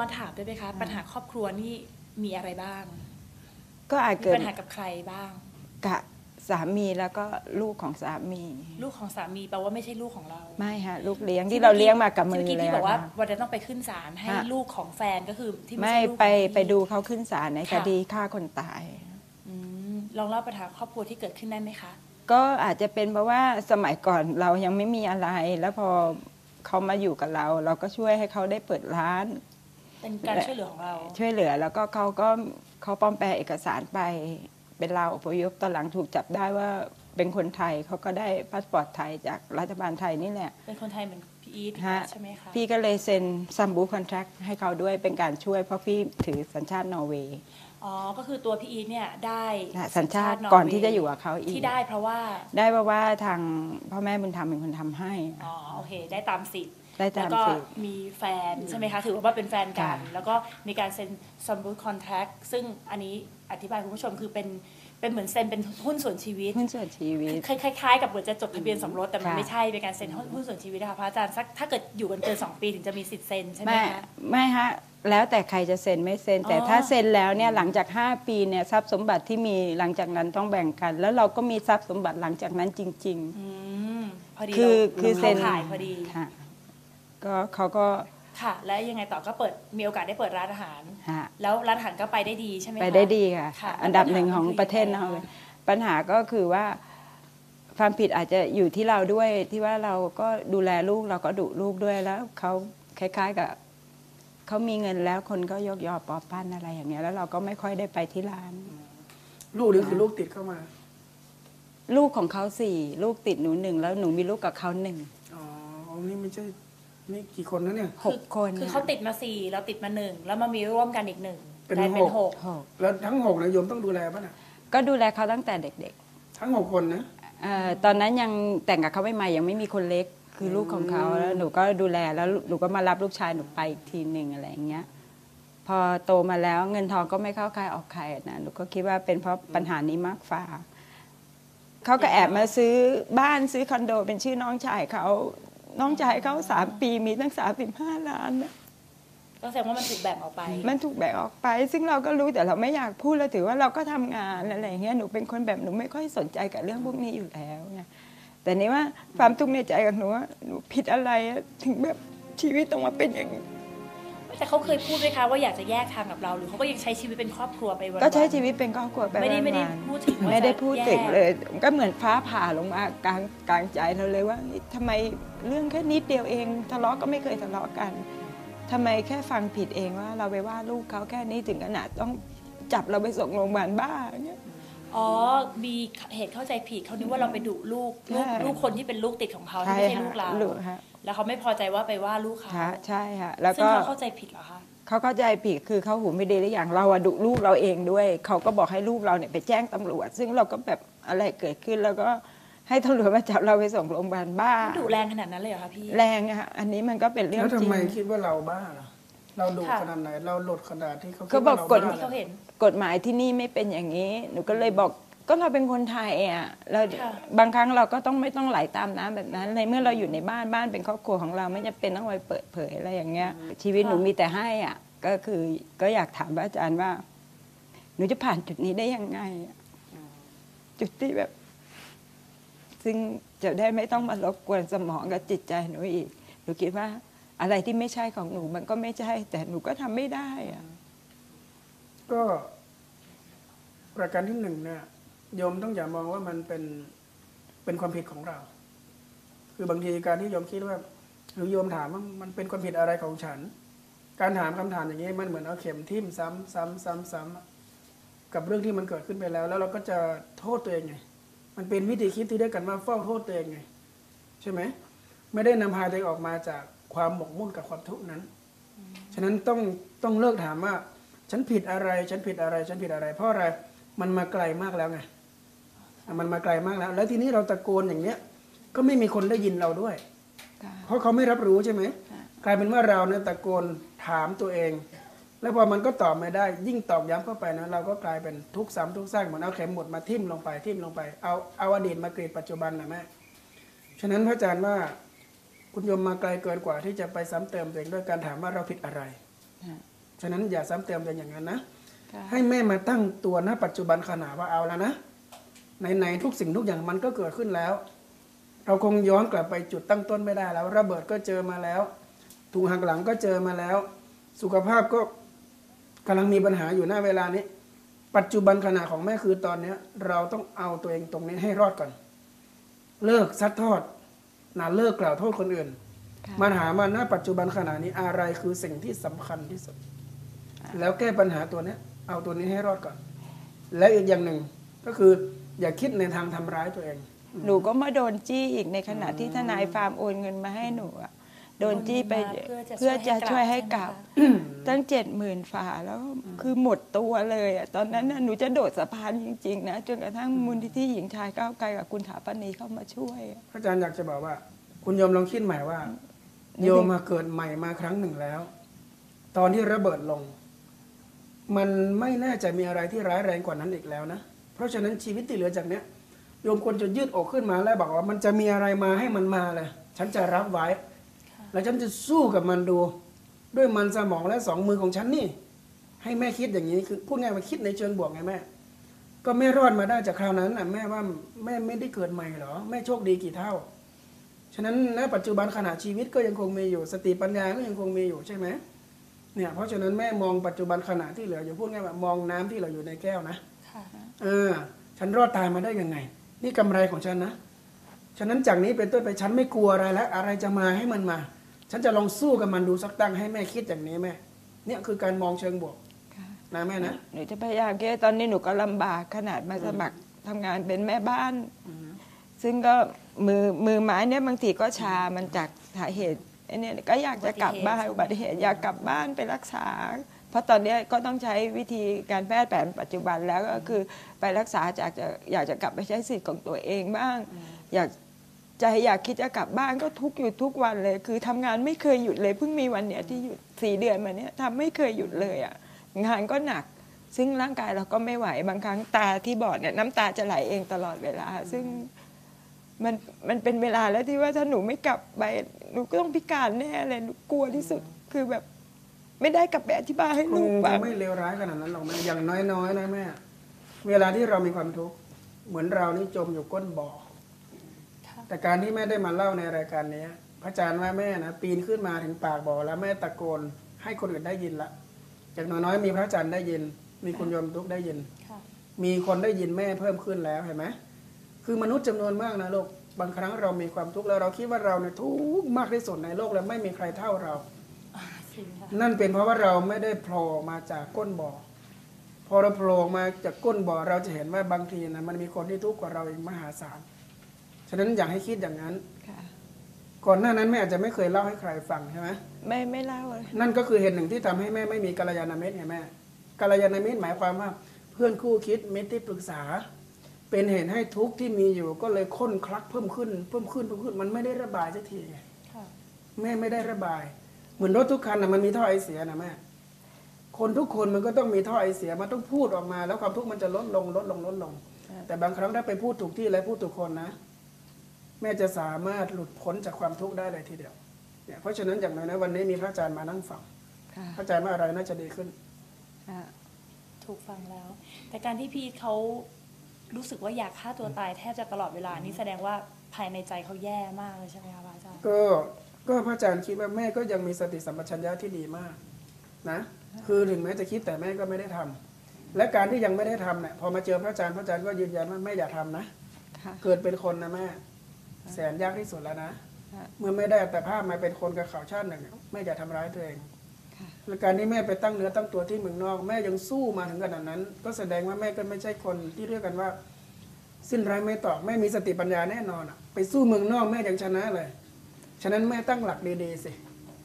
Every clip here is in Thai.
อนถามได้ไหมคะ ปัญหาครอบครัวนี่มีอะไรบ้าง ก็อาจมีเกิดปัญหากับใครบ้างกับสามีแล้วก็ลูกของสามี ลูกของสามีแปลว่าไม่ใช่ลูกของเรา ไม่ฮะลูกเลี้ยงที่เราเลี้ยงมากับมือที่เลเมื่อกี้ยที่บอกว่าค่ะวันนั้นต้องไปขึ้นศาลให้ฮะลูกของแฟนก็คือที่ไม่ไม่ใช่ลูกไปของพี่ไปดูเขาขึ้นศาลในคค่ะดีฆ่าคนตายอืมลองเล่าปัญหาครอบครัวที่เกิดขึ้นได้ไหมคะ ก็อาจจะเป็นเพราะว่าสมัยก่อนเรายังไม่มีอะไร แล้วพอเขามาอยู่กับเรา เราก็ช่วยให้เขาได้เปิดร้าน เป็นการช่วยเหลือของเรา ช่วยเหลือแล้วก็เขาก็เขาปลอมแปลเอกสารไปเป็นเราวอพยพตอนหลังถูกจับได้ว่าเป็นคนไทยเขาก็ได้พาสปอร์ตไทยจากรัฐบาลไทยนี่แหละ เป็นคนไทยเหมือนพี่อีทฮะ ใช่ไหมคะ พี่ก็เลยเซ็นซัมบูคอนแท c ให้เขาด้วยเป็นการช่วยเพราะพี่ถือสัญชาตินอร์เวย์อ๋อ ก็คือตัวพี่อีทเนี่ยได้นะสัญชาตินร์ก่อนเวที่จะอยู่กับเขาอีกที่ได้เพราะว่าได้เพราะว่าทางพ่อแม่บุญธรรมเป็นคนทำให้ อ๋อโอเค ได้ตามสิทธิ์ ได้แล้ตาวมก็สิทธิ์ มีแฟนใช่ไหมคะ ถือว่าเป็นแฟนกัน ค่ะ แล้วก็มีการเซ็นสมบูรณ์คอนแท c ซึ่งอันนี้อธิบายคุณผู้ชมคือเป็นเป็นเหมือนเซ็นเป็นหุ้นส่วนชีวิต หุ้นส่วนชีวิต คล้ายๆกับเหมือนจะจดทะเบียนสมรสแต่มันค่ะ ไม่ใช่เป็นการเซ็นหุ้นส่วนชีวิตนะคะพระอาจารย์สักถ้าเกิดอยู่กันเกินสองปีถึงจะมีสิทธิ์เซ็นใช่ไหมไม่คะ ไม่ฮะแล้วแต่ใครจะเซ็นไม่เซ็น แต่อ๋อ ถ้าเซ็นแล้วเนี่ยหลังจาก 5 ปีเนี่ยทรัพย์สมบัติที่มีหลังจากนั้นต้องแบ่งกัน แล้วเราก็มีทรัพย์สมบัติหลังจากนั้นจริง อืมพอดีคือเราคือเซ็นข้าขายพอดีๆค่ะ ก็เขาก็ค่ะ แล้วยังไงต่อก็เปิดมีโอกาสได้เปิดร้านอาหาร ฮะแล้วร้านอาหารก็ไปได้ดีใช่ไหมคะ ไปได้ดีค่ะ ค่ะอันดับหนึ่งแล้วของปัญหาประเทศคือเรายังไงเลยคะปัญหาก็คือว่าความผิดอาจจะอยู่ที่เราด้วยที่ว่าเราก็ดูแลลูกเราก็ดุลูกด้วยแล้วเขาคล้าย ๆกับเขามีเงินแล้วคนก็ยกยอปอปั้นอะไรอย่างเงี้ยแล้วเราก็ไม่ค่อยได้ไปที่ร้าน ลูกนี่คือลูกติดเข้ามาลูกของเขาสี่ลูกติดหนูหนึ่งแล้วหนูมีลูกกับเขาหนึ่งอ๋อนี่ไม่ใช่ นี่กี่คนนะเนี่ยหกคนคือเขาติดมาสี่เราติดมาหนึ่งแล้วมามีร่วมกันอีกหนึ่งเป็นได้เป็นหหกกหกแล้วทั้งหกนะโยมต้องดูแลป่ะน่ะก็ดูแลเขาตั้งแต่เด็กทั้งหกคนนะๆเอ่อตอนนั้นยังแต่งกับเขาไม่มายังไม่มีคนเล็กคือลูกของเขาอืมแล้วหนูก็ดูแลแล้วหนูก็มารับลูกชายหนูไปอีกทีหนึ่งอะไรอย่างเงี้ยพอโตมาแล้วเงินทองก็ไม่เข้าใครออกใครนะหนูก็คิดว่าเป็นเพราะปัญหานี้มากฝ่าเขาก็แอบมาซื้อบ้านซื้อคอนโด เป็นชื่อน้องชายเขา น้องชายเขาสามปีมีตั้งสามสิบห้าล้านนะก็แสดงว่ามันถูกแบ่งออกไป มันถูกแบ่งออกไป ซึ่งเราก็รู้แต่เราไม่อยากพูดเราถือว่าเราก็ทำงานอะไรอย่างเงี้ยหนูเป็นคนแบบหนูไม่ค่อยสนใจกับเรื่องพวกนี้อยู่แล้วไงแต่นี่ว่าความทุกข์ในใจของหนูว่าหนูผิดอะไรอะถึงแบบชีวิตต้องมาเป็นอย่างนี้ แต่เขาเคยพูดไหมคะว่าอยากจะแยกทางกับเราหรือเขาก็ยังใช้ชีวิตเป็นครอบครัวไปวันๆ ก็ใช้ชีวิตเป็นครอบครัวไปไม่ได้ไม่ได้วันๆพูดถึงว่าไม่ได้จะพูดแยกถึงเลย ก็เหมือนฟ้าผ่าลงมากลางกลางใจเราเลยว่าทำไมเรื่องแค่นิดเดียวเองทะเลาะก็ไม่เคยทะเลาะกันทำไมแค่ฟังผิดเองว่า เราไปว่าลูกเขาแค่นี้ถึงขนาดต้องจับเราไปส่งโรงพยาบาลบ้าอย่างเงี้ย อ๋อมีเหตุเข้าใจผิดเขานึกว่าเราไปดุลูกลูกใช่ ลูกคนที่เป็นลูกติดของเขาที่ไม่ใช่ลูกเราลูกฮะแล้วเขาไม่พอใจว่าไปว่าลูกเขาฮะใช่ฮะแล้วซึ่งก็เขาเข้าใจผิดเหรอคะ เขาเข้าใจผิดคือเขาหูไม่ดีหรืออย่างเราอะดุลูกเราเองด้วย เขาก็บอกให้ลูกเราเนี่ยไปแจ้งตำรวจ ซึ่งเราก็แบบอะไรเกิดขึ้นแล้วก็ให้ตำรวจมาจับเราไปส่งโรงพยาบาลบ้าดุแรงขนาดนั้นเลยเหรอคะพี่ แรงอะฮะอันนี้มันก็เป็นเรื่องแล้วจทำริงไมคิดว่าเราบ้าล่ะ เราดุค่ะขนาดไหน เราหลดขนาดที่เขาคิดเขาบอกว่าเรากฎบ้าที่เขาเห็น กฎหมายที่นี่ไม่เป็นอย่างนี้ หนูก็เลยบอกก็เราเป็นคนไทยอะเราค่ะ บางครั้งเราก็ต้องไม่ต้องไหลตามน้ำแบบนั้น ในเมื่อเราอยู่ในบ้านบ้านเป็นครอบครัวของเราไม่จำเป็นต้องไปเปิดเผยอะไรอย่างเงี้ย ชีวิตหนูมีแต่ให้อะ ก็คือก็อยากถามพระอาจารย์ว่า หนูจะผ่านจุดนี้ได้ยังไงอะจุดที่แบบ ซึ่งจะได้ไม่ต้องมารบกวนสมองกับจิตใจหนูอีก หนูคิดว่า อะไรที่ไม่ใช่ของหนูมันก็ไม่ใช่ แต่หนูก็ทำไม่ได้อะก็ประการที่หนึ่งเนี่ยโยมต้องอย่ามองว่ามันเป็นเป็นความผิดของเรา คือบางทีการที่โยมคิดว่า หรือโยมถามว่ามันเป็นความผิดอะไรของฉัน การถามคำถามอย่างนี้มันเหมือนเอาเข็มทิ่มซ้ำซ้ำซ้ำซ้ำกับเรื่องที่มันเกิดขึ้นไปแล้ว แล้วเราก็จะโทษตัวเองไง มันเป็นวิธีคิดที่เรียกกันว่าเฝ้าโทษตัวเองไง ใช่ไหมไม่ได้นำพาตัวเองออกมาจาก ความหมกมุ่นกับความทุกข์นั้น ฉะนั้นต้องต้องเลิกถามว่า ฉันผิดอะไร ฉันผิดอะไร ฉันผิดอะไร เพราะอะไร มันมาไกลมากแล้วไง มันมาไกลมากแล้ว แล้วทีนี้เราตะโกนอย่างเนี้ย ก็ไม่มีคนได้ยินเราด้วย เพราะเขาไม่รับรู้ใช่ไหม กลายเป็นว่าเราเนี่ยตะโกนถามตัวเอง แล้วพอมันก็ตอบไม่ได้ ยิ่งตอกย้ำเข้าไปนะเราก็กลายเป็นทุกข์ซ้ำทุกข์สร้างเหมือนเอาเข็มหมดมาทิ่มลงไปทิ่มลงไป เอาเอาอดีตมากรีดปัจจุบันนะแม่ ฉะนั้นพระอาจารย์ว่า คุณโยมมาไกลเกินกว่าที่จะไปซ้ำเติมตัวเองด้วยการถามว่าเราผิดอะไร ฉะนั้นอย่าซ้ำเติมกันอย่างนั้นนะค่ะให้แม่มาตั้งตัวณปัจจุบันขณะว่าเอาแล้วนะไหนๆทุกสิ่งทุกอย่างมันก็เกิดขึ้นแล้ว เราคงย้อนกลับไปจุดตั้งต้นไม่ได้แล้ว ระเบิดก็เจอมาแล้ว ถูกหักหลังก็เจอมาแล้ว สุขภาพก็กำลังมีปัญหาอยู่หน้าเวลานี้ ปัจจุบันขณะของแม่คือตอนเนี้ย เราต้องเอาตัวเองตรงนี้ให้รอดก่อน เลิกซัดทอด นะเลิกกล่าวโทษคนอื่นค่ะมาหามาณปัจจุบันขณะนี้อะไรคือสิ่งที่สำคัญที่สุด แล้วแก้ปัญหาตัวเนี้ยเอาตัวนี้ให้รอดก่อน และอีกอย่างหนึ่งก็คืออย่าคิดในทางทำร้ายตัวเอง หนูก็มาโดนจี้อีกในขณะที่ทนายฟาร์มโอนเงินมาให้หนูอะ โดนจี้ไปเพื่อจะเพื่อจะช่วยให้กลับใช่ไหมคะตั้งเจ็ดหมื่นฝาแล้วคือหมดตัวเลยอะตอนนั้นน่ะหนูจะโดดสะพานจริง ๆ นะ จนกระทั่งมูลนิธิหญิงชายก้าวไกลกับคุณถาปณีเข้ามาช่วยอะพระอาจารย์อยากจะบอกว่า คุณโยมลองคิดใหม่ว่า โยมมาเกิดใหม่มาครั้งหนึ่งแล้ว ตอนที่ระเบิดลง มันไม่น่าจะมีอะไรที่ร้ายแรงกว่านั้นอีกแล้วนะ เพราะฉะนั้นชีวิตที่เหลือจากเนี้ยโยมควรจะยืดอกขึ้นมาแล้วบอกว่ามันจะมีอะไรมาให้มันมาเลยฉันจะรับไว้ แล้วฉันจะสู้กับมันดู ด้วยมันสมองและสองมือของฉันนี่ ให้แม่คิดอย่างนี้คือพูดง่ายว่าคิดในเชิงบวกไงแม่ ก็แม่รอดมาได้จากคราวนั้นน่ะแม่ว่าแม่ไม่ได้เกิดใหม่เหรอแม่โชคดีกี่เท่า ฉะนั้นณปัจจุบันขณะชีวิตก็ยังคงมีอยู่ สติปัญญาก็ยังคงมีอยู่ใช่ไหมเนี่ยเพราะฉะนั้นแม่มองปัจจุบันขณะที่เหลืออย่าพูดง่ายว่ามองน้ำที่เหลืออยู่ในแก้วนะค่ะเออ ฉันรอดตายมาได้ยังไง นี่กำไรของฉันนะ ฉะนั้นจากนี้เป็นต้นไปฉันไม่กลัวอะไรแล้ว อะไรจะมาให้มันมา ฉันจะลองสู้กับมันดูสักตั้งให้แม่คิดอย่างนี้แม่ เนี่ยคือการมองเชิงบวกค่ะนะแม่นะหนูจะพยายามแก้ตอนนี้หนูก็ลำบากขนาดมาสมัครทำงานเป็นแม่บ้าน ซึ่งก็มือมือไม้เนี่ยบางทีก็ชามันจากสาเหตุไอ้เนี่ยก็อยากจะกลับบ้านอุบัติเหตุอยากกลับบ้านไปรักษา เพราะตอนเนี้ยก็ต้องใช้วิธีการแพทย์แผนปัจจุบันแล้วก็คือไปรักษาจากจะอยากจะกลับไปใช้สิทธิ์ของตัวเองบ้าง อยาก ใจอยากคิดจะกลับบ้านก็ทุกอยู่ทุกวันเลย คือทำงานไม่เคยหยุดเลยเพิ่งมีวันเนี้ยที่หยุดสี่เดือนมาเนี้ยทำไม่เคยหยุดเลยอะงานก็หนัก ซึ่งร่างกายเราก็ไม่ไหวบางครั้งตาที่บอดเนี่ยน้ำตาจะไหลเองตลอดเวลา ซึ่งมันมันเป็นเวลาแล้วที่ว่าถ้าหนูไม่กลับไปหนูก็ต้องพิการแน่เลยหนูกลัวที่สุดคือแบบ ไม่ได้กลับไปอธิบายให้คลูงกจะฟังไม่เลวร้ายขนาดนั้นหรอกแม่อย่างน้อยๆนะแม่ เวลาที่เรามีความทุกข์เหมือนเรานี่จมอยู่ก้นบ่อค่ะ แต่การที่แม่ได้มาเล่าในรายการเนี้ยพระอาจารย์ว่าแม่นะปีนขึ้นมาถึงปากบ่อแล้วแม่ตะโกนให้คนอื่นได้ยินละอย่างน้อยๆมีพระอาจารย์ได้ยิน มีคุณโยมทุกได้ยินค่ะมีคนได้ยินแม่เพิ่มขึ้นแล้วเห็นไหมคือมนุษย์จำนวนมากนะลูกบางครั้งเรามีความทุกข์แล้วเราคิดว่าเราเนี่ยทุกข์มากที่สุดในโลกแล้วไม่มีใครเท่าเราอ่าจริงค่ะนั่นเป็นเพราะว่าเราไม่ได้โผล่มาจากก้นบ่อ พอเราโผล่มาจากก้นบ่อเราจะเห็นว่าบางทีนะมันมีคนที่ทุกข์กว่าเราอีกมหาศาล ฉะนั้นอยากให้คิดอย่างนั้น ค่ะ ก่อนหน้านั้นแม่อาจจะไม่เคยเล่าให้ใครฟังใช่ไหมไม่ไม่เล่าเลย นั่นก็คือเหตุหนึ่งที่ทำให้แม่ไม่มีกัลยาณมิตรไงแม่กัลยาณมิตรหมายความว่า เพื่อนคู่คิดมิตรที่ปรึกษา เป็นเหตุให้ทุกข์ที่มีอยู่ก็เลยค้นคลักเพิ่มขึ้น เพิ่มขึ้นเพิ่มขึ้นมันไม่ได้ระบายสักทีไงค่ะ แม่ไม่ได้ระบาย เหมือนรถทุกคันนะมันมีท่อไอเสียนะแม่คนทุกคนมันก็ต้องมีท่อไอเสียมันต้องพูดออกมา แล้วความทุกข์มันจะลดลงลดลงลดลง แต่บางครั้งถ้าไปพูดถูกที่และพูดถูกคนนะ แม่จะสามารถหลุดพ้นจากความทุกข์ได้เลยทีเดียวเนี่ยเพราะฉะนั้นอย่างน้อยนะวันนี้มีพระอาจารย์มานั่งฟังค่ะพระอาจารย์ว่าอะไรน่าจะดีขึ้น ค่ะถูกฟังแล้ว แต่การที่พี่เขารู้สึกว่าอยากฆ่าตัวตายแทบจะตลอดเวลานี่แสดงว่าภายในใจเขาแย่มากเลยใช่ไหมคะพระอาจารย์ ก็ก็พระอาจารย์คิดว่าแม่ก็ยังมีสติสัมปชัญญะที่ดีมากนะคือถึงแม้จะคิดแต่แม่ก็ไม่ได้ทำและการที่ยังไม่ได้ทำเนี่ยพอมาเจอพระอาจารย์พระอาจารย์ก็ยืนยันว่าแม่อย่าทำนะ ค่ะ เกิดเป็นคนนะแม่ แสนยากที่สุดแล้วนะค่ะเมื่อไม่ได้แต่ภาพมาเป็นคนกับเขาชาติหนึ่งแม่อย่าทำร้ายตัวเองค่ะและการที่แม่ไปตั้งเนื้อตั้งตัวที่เมืองนอก แม่ยังสู้มาถึงขนาดนั้น ก็แสดงว่าแม่ก็ไม่ใช่คนที่เรียกกันว่า สิ้นไร้ไม่ตอกแม่มีสติปัญญาแน่นอนอะไปสู้เมืองนอกแม่ยังชนะเลย ฉะนั้นแม่ตั้งหลักดีๆสิ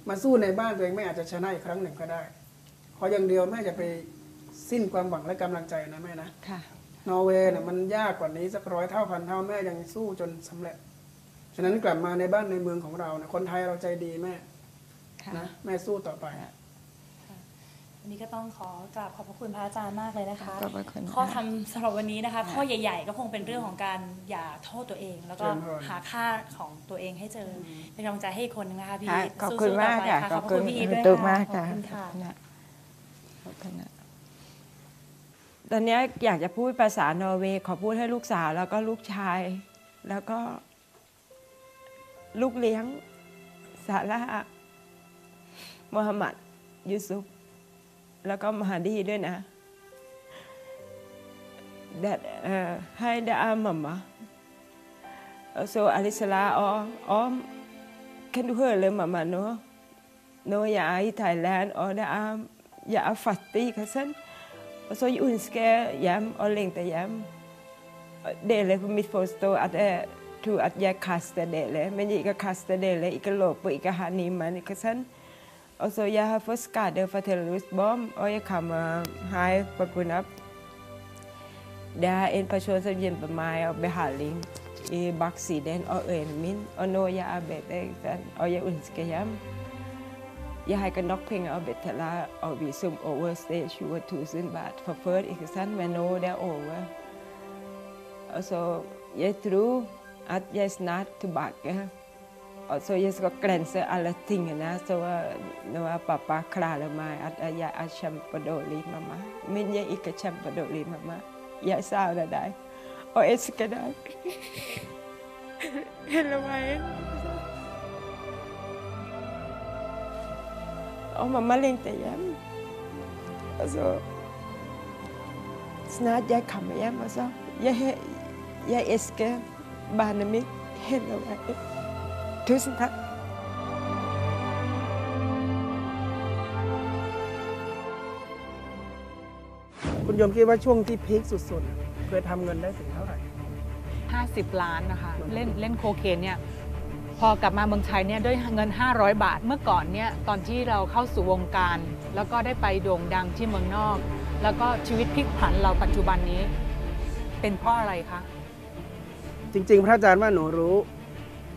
มาสู้ในบ้านตัวเองแม่อาจจะชนะอีกครั้งหนึ่งก็ได้ ขออย่างเดียวแม่จะไปสิ้นความหวังและกำลังใจนะแม่นะค่ะนอร์เวย์น่ะมันยากกว่านี้สักร้อยเท่าพันเท่าแม่ยังสู้จนสำเร็จ ฉะนั้นกลับมาในบ้านในเมืองของเราเนี่ยคนไทยเราใจดีแม่ค่ะนะแม่สู้ต่อไปวันนี้ก็ต้องขอกราบขอบพระคุณพระอาจารย์มากเลยนะคะ ขอบพระคุณข้อค่ะทำสำหรับวันนี้นะคะ ข้อใหญ่ๆ ก็คงเป็นเรื่องของการอย่าโทษตัวเอง แล้วก็เชิญพรหาค่าของตัวเองให้เจออเป็นกำลังใจให้อีกคนนึงนะคะพี่ค่ะขอบคุณสู้ๆต่มากไปค่ะค่ะขอบคุณพี่อีทด้วยตูค่ะมากขอบค่ะคุณค่ะ ขอบคุณค่ะพัฒนาตอนเนี้ยอยากจะพูดภาษานอร์เวย์ขอพูดให้ลูกสาวแล้วก็ลูกชาย แล้วก็ ลูกเลี้ยงซาร่ามูฮัมหมัด ยูซุฟ แล้วก็มหาดีด้วยนะ that uh, hai da mamma så alisala och om kan du höra mamma nu nu jag är i Thailand och det är jag är fattig och sen och så jag önskar hem och längtar hem det är på mitt förstå att det tu atya kastadele menjadi ika kastadele ikke lopo ika haniman ika san also ya ha first card the fatalus og or ya kama hai Det er en person sa jem meg og behandling i baksiden og øynene mine. Og nå jeg arbeider, og jeg ønsker hjem Jeg har ikke nok penger å betale og visum oversteg 20 000 baht for før, ikke sant? men nå det er over. Og så jeg tror at yes not to back. Yeah. Also, yes, got cleanse all the thing, na. I so no, papa, clara, my at a ya, a champadoli, mama. Min ye, ik a champadoli, mama. Yes, out of die. Or it's good. Hello, I Oh, mama, link the yam. Also, it's not yet come, yam, also. Yeah, yeah, it's good. Hem. Och så, snart jag kommer hem och så, jag, jag älskar barnen mitt hela vägen. Tusen tack. คุณโยมคิดว่าช่วงที่พีคสุดๆ เคยทำเงินได้ถึงเท่าไหร่ 50 ล้านนะคะ เล่นเล่นโคเคนเนี่ยพอกลับมาเมืองไทยเนี่ยด้วยเงิน 500 บาทเมื่อก่อนเนี่ยตอนที่เราเข้าสู่วงการ แล้วก็ได้ไปโด่งดังที่เมืองนอก แล้วก็ชีวิตพลิกผันเราปัจจุบันนี้ เป็นเพราะอะไรคะ จริง ๆ พระอาจารย์ว่าหนูรู้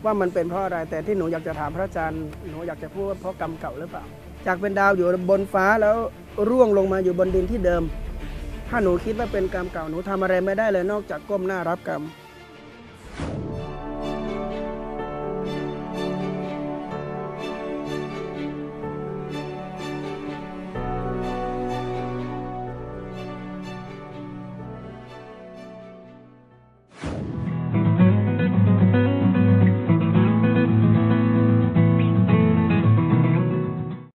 ว่ามันเป็นเพราะอะไร แต่ที่หนูอยากจะถามพระอาจารย์หนูอยากจะพูดว่าเพราะกรรมเก่าหรือเปล่า จากเป็นดาวอยู่บนฟ้าแล้วร่วงลงมาอยู่บนดินที่เดิม ถ้าหนูคิดว่าเป็นกรรมเก่าหนูทำอะไรไม่ได้เลยนอกจากก้มหน้ารับกรรม